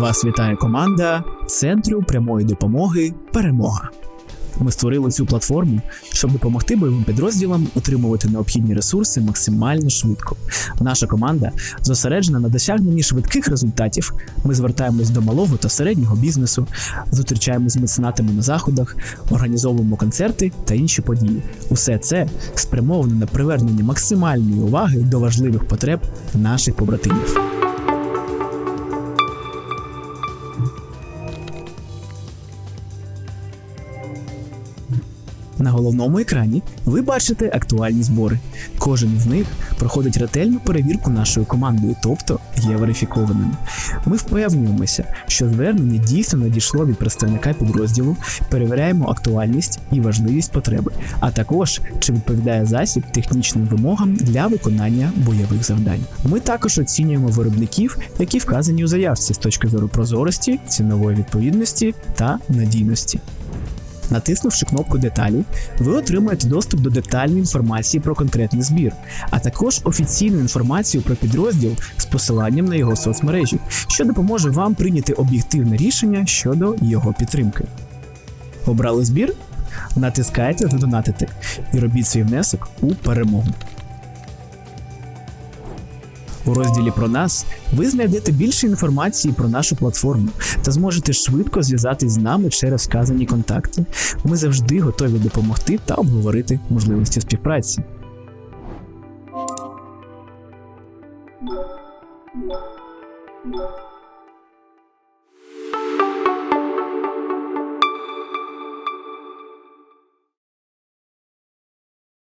Вас вітає команда Центру прямої допомоги Перемога. Ми створили цю платформу, щоб допомогти бойовим підрозділам отримувати необхідні ресурси максимально швидко. Наша команда зосереджена на досягненні швидких результатів. Ми звертаємось до малого та середнього бізнесу, зустрічаємось з меценатами на заходах, організовуємо концерти та інші події. Усе це спрямовано на привернення максимальної уваги до важливих потреб наших побратимів. На головному екрані ви бачите актуальні збори. Кожен з них проходить ретельну перевірку нашою командою, тобто є верифікованим. Ми впевнюємося, що звернення дійсно надійшло від представника підрозділу, перевіряємо актуальність і важливість потреби, а також чи відповідає засіб технічним вимогам для виконання бойових завдань. Ми також оцінюємо виробників, які вказані у заявці з точки зору прозорості, цінової відповідності та надійності. Натиснувши кнопку Деталі, ви отримаєте доступ до детальної інформації про конкретний збір, а також офіційну інформацію про підрозділ з посиланням на його соцмережі, що допоможе вам прийняти об'єктивне рішення щодо його підтримки. Обрали збір? Натискайте Задонатити і робіть свій внесок у перемогу. У розділі про нас ви знайдете більше інформації про нашу платформу та зможете швидко зв'язатись з нами через вказані контакти. Ми завжди готові допомогти та обговорити можливості співпраці.